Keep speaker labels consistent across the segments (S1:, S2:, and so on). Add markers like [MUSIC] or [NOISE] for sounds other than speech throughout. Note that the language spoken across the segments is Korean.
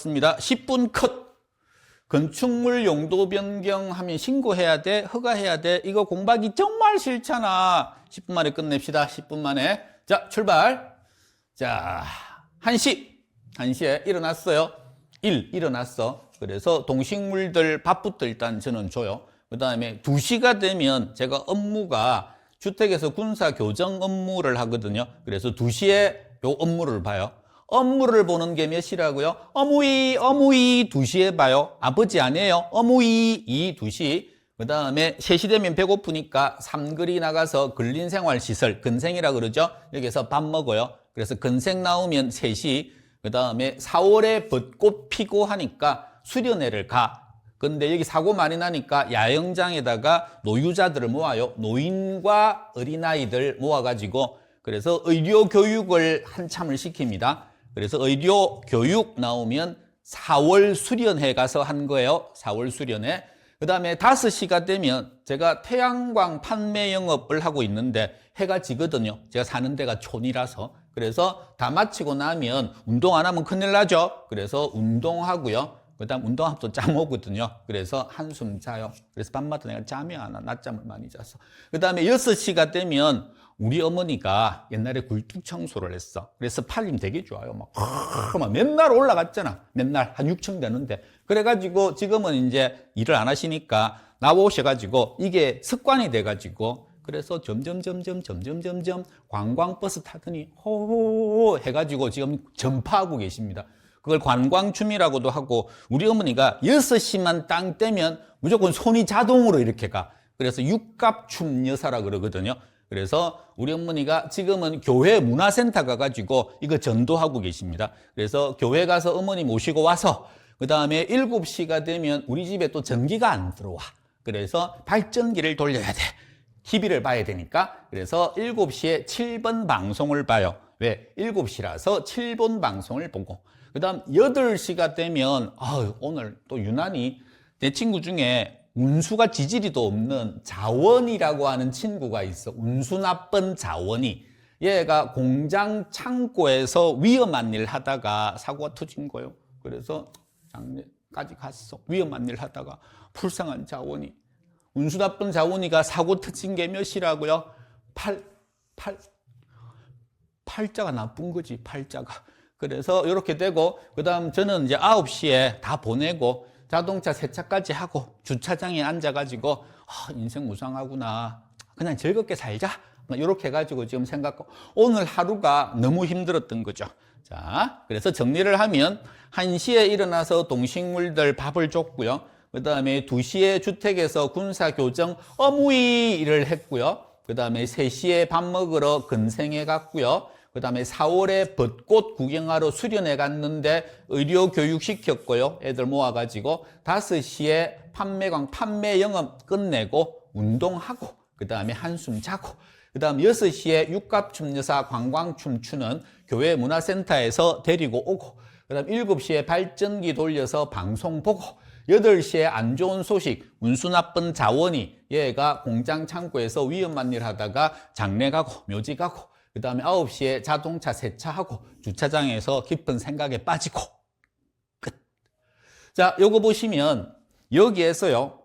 S1: 좋았습니다. 10분 컷. 건축물 용도 변경하면 신고해야 돼, 허가해야 돼. 이거 공부하기 정말 싫잖아. 10분 만에 끝냅시다. 10분 만에. 자, 출발. 자, 1시. 1시에 일어났어요. 1, 일어났어. 그래서 동식물들 밥부터 일단 저는 줘요. 그 다음에 2시가 되면 제가 업무가 주택에서 군사 교정 업무를 하거든요. 그래서 2시에 요 업무를 봐요. 업무를 보는 게 몇 시라고요? 어무이, 어무이 2시에 봐요. 아버지 아니에요. 어무이, 이 2시. 그 다음에 3시 되면 배고프니까 삼거리 나가서 근린생활시설, 근생이라 그러죠. 여기서 밥 먹어요. 그래서 근생 나오면 3시. 그 다음에 4월에 벚꽃 피고 하니까 수련회를 가. 근데 여기 사고 많이 나니까 야영장에다가 노유자들을 모아요. 노인과 어린아이들 모아가지고 그래서 의료 교육을 한참을 시킵니다. 그래서 의료 교육 나오면 4월 수련회 가서 한 거예요. 4월 수련회. 그 다음에 5시가 되면 제가 태양광 판매 영업을 하고 있는데 해가 지거든요. 제가 사는 데가 촌이라서. 그래서 다 마치고 나면 운동 안 하면 큰일 나죠. 그래서 운동하고요. 그 다음 운동합도 짬 [LAUGHS] 오거든요. 그래서 한숨 자요. 그래서 밤마다 내가 잠이 안 와. 낮잠을 많이 자서. 그 다음에 6시가 되면 우리 어머니가 옛날에 굴뚝 청소를 했어. 그래서 팔림 되게 좋아요. 막, [LAUGHS] 막 맨날 올라갔잖아. 맨날 한 6층 되는데. 그래가지고 지금은 이제 일을 안 하시니까 나오셔가지고 이게 습관이 돼가지고 그래서 점점 점점 점점 점점 관광버스 타더니 호호호 해가지고 지금 전파하고 계십니다. 그걸 관광춤이라고도 하고 우리 어머니가 6시만 땅 떼면 무조건 손이 자동으로 이렇게 가. 그래서 육갑춤 여사라 그러거든요. 그래서 우리 어머니가 지금은 교회 문화센터 가가지고 이거 전도하고 계십니다. 그래서 교회 가서 어머니 모시고 와서 그 다음에 7시가 되면 우리 집에 또 전기가 안 들어와. 그래서 발전기를 돌려야 돼. TV를 봐야 되니까. 그래서 7시에 7번 방송을 봐요. 왜? 7시라서 7번 방송을 보고. 그 다음 8시가 되면, 아 오늘 또 유난히 내 친구 중에 운수가 지지리도 없는 자원이라고 하는 친구가 있어. 운수 나쁜 자원이. 얘가 공장 창고에서 위험한 일 하다가 사고가 터진 거예요. 그래서 장례까지 갔어. 위험한 일 하다가 불쌍한 자원이. 운수 나쁜 자원이가 사고 터진 게 몇이라고요? 팔, 팔, 팔자가 나쁜 거지, 팔자가. 그래서 이렇게 되고, 그 다음 저는 이제 9시에 다 보내고, 자동차 세차까지 하고, 주차장에 앉아가지고, 아, 인생 무상하구나. 그냥 즐겁게 살자. 이렇게 해가지고 지금 생각하고, 오늘 하루가 너무 힘들었던 거죠. 자, 그래서 정리를 하면, 1시에 일어나서 동식물들 밥을 줬고요. 그 다음에 2시에 주택에서 군사교정 어무이를 했고요. 그 다음에 3시에 밥 먹으러 근생에 갔고요. 그 다음에 4월에 벚꽃 구경하러 수련회 갔는데 의료 교육 시켰고요. 애들 모아가지고 5시에 판매광 판매 영업 끝내고 운동하고 그 다음에 한숨 자고 그 다음 6시에 육갑춤 여사 관광춤 추는 교회 문화센터에서 데리고 오고 그 다음 7시에 발전기 돌려서 방송 보고 8시에 안 좋은 소식, 운수 나쁜 자원이 얘가 공장 창고에서 위험한 일 하다가 장례 가고 묘지 가고 그 다음에 9시에 자동차 세차하고 주차장에서 깊은 생각에 빠지고 끝. 자, 요거 보시면 여기에서요.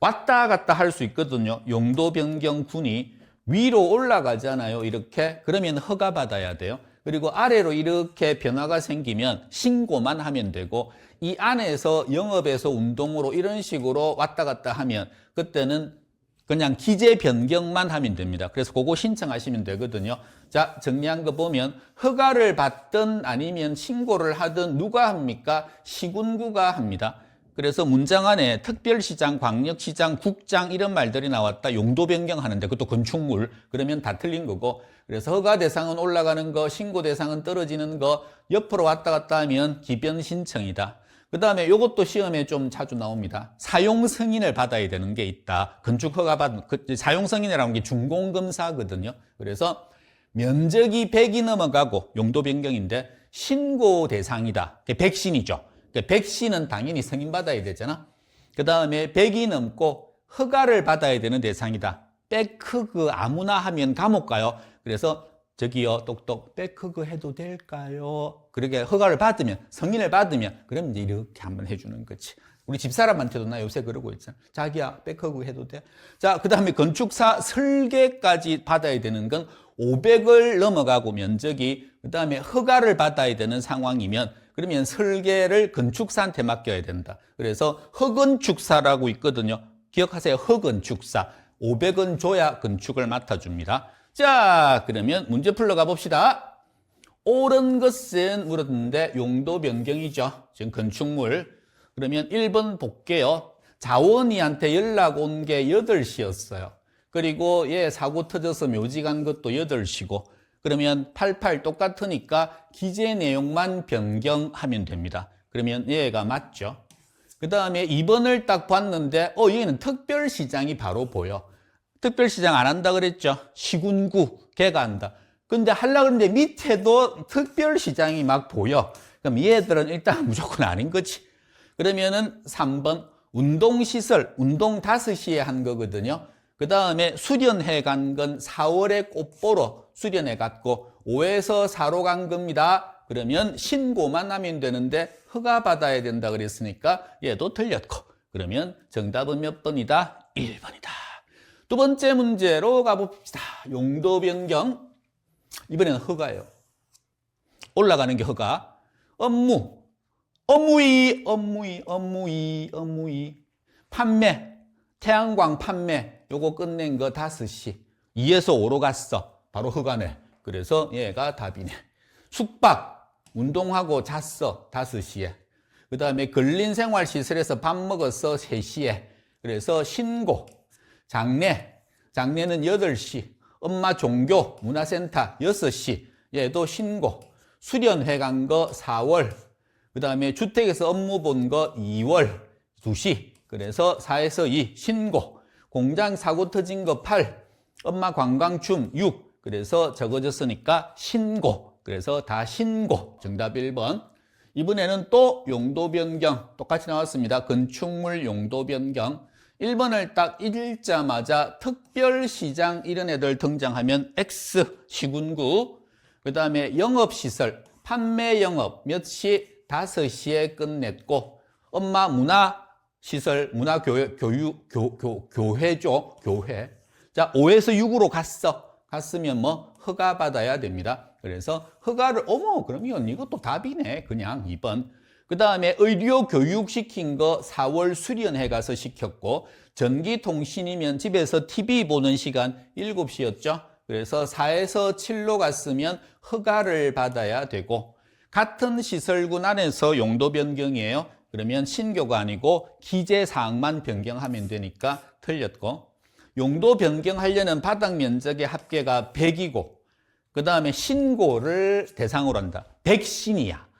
S1: 왔다 갔다 할 수 있거든요. 용도 변경 군이 위로 올라가잖아요. 이렇게. 그러면 허가 받아야 돼요. 그리고 아래로 이렇게 변화가 생기면 신고만 하면 되고 이 안에서 영업에서 운동으로 이런 식으로 왔다 갔다 하면 그때는 그냥 기재 변경만 하면 됩니다. 그래서 그거 신청하시면 되거든요. 자, 정리한 거 보면 허가를 받든 아니면 신고를 하든 누가 합니까? 시군구가 합니다. 그래서 문장 안에 특별시장, 광역시장, 국장 이런 말들이 나왔다. 용도 변경하는데 그것도 건축물 그러면 다 틀린 거고 그래서 허가 대상은 올라가는 거, 신고 대상은 떨어지는 거 옆으로 왔다 갔다 하면 기변 신청이다. 그 다음에 이것도 시험에 좀 자주 나옵니다. 사용 승인을 받아야 되는 게 있다. 건축 허가 받은 그 사용 승인이라는 게 준공 검사거든요. 그래서 면적이 100이 넘어가고 용도 변경인데 신고 대상이다. 그게 백신이죠. 백신은 당연히 승인 받아야 되잖아. 그 다음에 100이 넘고 허가를 받아야 되는 대상이다. 그 아무나 하면 감옥 가요. 그래서 저기요, 똑똑, 백허그 해도 될까요? 그렇게 허가를 받으면, 승인을 받으면, 그럼 이제 이렇게 한번 해주는 거지. 우리 집사람한테도 나 요새 그러고 있잖아. 자기야, 백허그 해도 돼? 자, 그 다음에 건축사 설계까지 받아야 되는 건 500을 넘어가고 면적이, 그 다음에 허가를 받아야 되는 상황이면, 그러면 설계를 건축사한테 맡겨야 된다. 그래서 허건축사라고 있거든요. 기억하세요. 허건축사. 500원 줘야 건축을 맡아줍니다. 자, 그러면 문제 풀러 가 봅시다. 옳은 것은 물었는데 용도 변경이죠. 지금 건축물. 그러면 1번 볼게요. 자원이한테 연락 온 게 8시였어요. 그리고 얘 사고 터져서 묘지 간 것도 8시고 그러면 88 똑같으니까 기재 내용만 변경하면 됩니다. 그러면 얘가 맞죠. 그 다음에 2번을 딱 봤는데 어 여기는 특별시장이 바로 보여. 특별시장 안 한다 그랬죠. 시군구 개가 한다. 근데 하려고 그러는데 밑에도 특별시장이 막 보여. 그럼 얘들은 일단 [LAUGHS] 무조건 아닌 거지. 그러면은 3번 운동시설, 운동 5시에 한 거거든요. 그 다음에 수련회 간 건 4월에 꽃보러 수련회 갔고 5에서 4로 간 겁니다. 그러면 신고만 하면 되는데 허가 받아야 된다 그랬으니까 얘도 틀렸고 그러면 정답은 몇 번이다? 1번이다. 두 번째 문제로 가봅시다. 용도 변경. 이번에는 허가예요. 올라가는 게 허가. 업무. 업무이, 업무이, 업무이, 업무이. 판매. 태양광 판매. 요거 끝낸 거 5시. 2에서 5로 갔어. 바로 허가네. 그래서 얘가 답이네. 숙박. 운동하고 잤어. 5시에. 그 다음에 근린생활시설에서 밥 먹었어. 3시에. 그래서 신고. 장례. 장례는 8시. 엄마 종교 문화센터 6시. 얘도 신고. 수련회 간 거 4월. 그 다음에 주택에서 업무 본 거 2월 2시. 그래서 4에서 2 신고. 공장 사고 터진 거 8. 엄마 관광춤 6. 그래서 적어졌으니까 신고. 그래서 다 신고. 정답 1번. 이번에는 또 용도 변경. 똑같이 나왔습니다. 건축물 용도 변경. 1번을 딱 읽자마자 특별시장 이런 애들 등장하면 X 시군구 그 다음에 영업시설 판매 영업 몇 시? 5시에 끝냈고 엄마 문화 시설 문화 교육 교육 교, 교, 교회죠 교회. 자 5에서 6으로 갔어. 갔으면 뭐 허가 받아야 됩니다. 그래서 허가를 어머 그러면 이것도 답이네 그냥 2번 그 다음에 의료 교육 시킨 거 4월 수련회 가서 시켰고 전기통신이면 집에서 TV 보는 시간 7시였죠. 그래서 4에서 7로 갔으면 허가를 받아야 되고 같은 시설군 안에서 용도 변경이에요. 그러면 신교가 아니고 기재 사항만 변경하면 되니까 틀렸고 용도 변경하려는 바닥 면적의 합계가 100이고 그 다음에 신고를 대상으로 한다. 백신이야.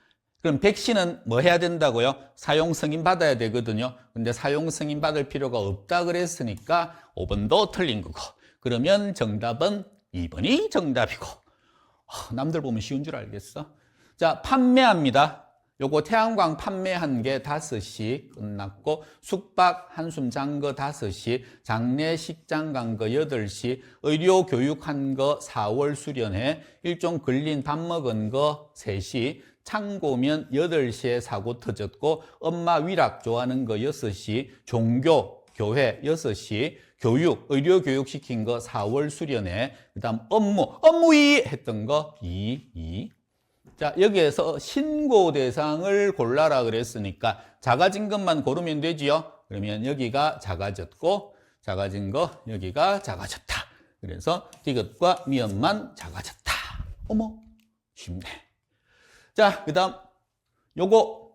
S1: 그럼 백신은 뭐 해야 된다고요? 사용 승인 받아야 되거든요. 근데 사용 승인 받을 필요가 없다 그랬으니까 5번도 틀린 거고. 그러면 정답은 2번이 정답이고. 어, 남들 보면 쉬운 줄 알겠어? 자, 판매합니다. 요거 태양광 판매한 게 5시 끝났고 숙박 한숨 잔 거 5시 장례식장 간 거 8시 의료 교육한 거 4월 수련회 일종 걸린 밥 먹은 거 3시 창고면 8시에 사고 터졌고 엄마 위락 좋아하는 거 6시 종교 교회 6시 교육 의료 교육 시킨 거 4월 수련회 그다음 업무 업무이 했던 거 2, 2 자, 여기에서 신고 대상을 골라라 그랬으니까 작아진 것만 고르면 되지요. 그러면 여기가 작아졌고 작아진 거 여기가 작아졌다. 그래서 디귿과 미음만 작아졌다. 어머, 쉽네. 자, 그 다음 요거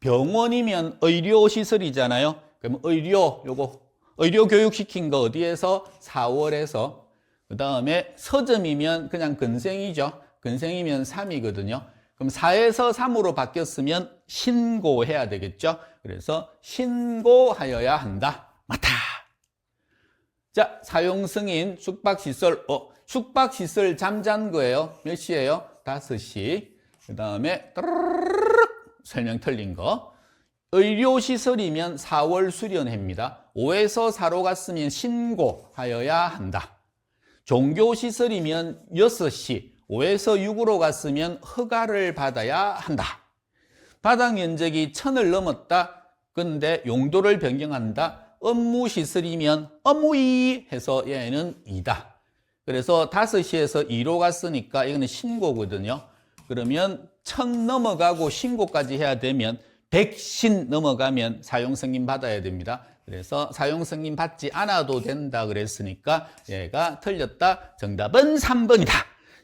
S1: 병원이면 의료 시설이잖아요. 그럼 의료 요거 의료 교육 시킨 거 어디에서 4월에서 그 다음에 서점이면 그냥 근생이죠. 근생이면 3이거든요. 그럼 4에서 3으로 바뀌었으면 신고해야 되겠죠. 그래서 신고하여야 한다. 맞다. 자, 사용 승인 숙박시설, 어, 숙박시설 잠잔 거예요. 몇 시예요? 5시. 그 다음에 설명 틀린 거. 의료시설이면 4월 수련회입니다. 5에서 4로 갔으면 신고하여야 한다. 종교시설이면 6시, 5에서 6으로 갔으면 허가를 받아야 한다. 바닥 면적이 천을 넘었다. 근데 용도를 변경한다. 업무 시설이면 업무이 해서 얘는 2다. 그래서 5시에서 2로 갔으니까 이거는 신고거든요. 그러면 천 넘어가고 신고까지 해야 되면 100신 넘어가면 사용 승인 받아야 됩니다. 그래서 사용 승인 받지 않아도 된다 그랬으니까 얘가 틀렸다. 정답은 3번이다.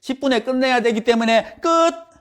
S1: 10분에 끝내야 되기 때문에 끝!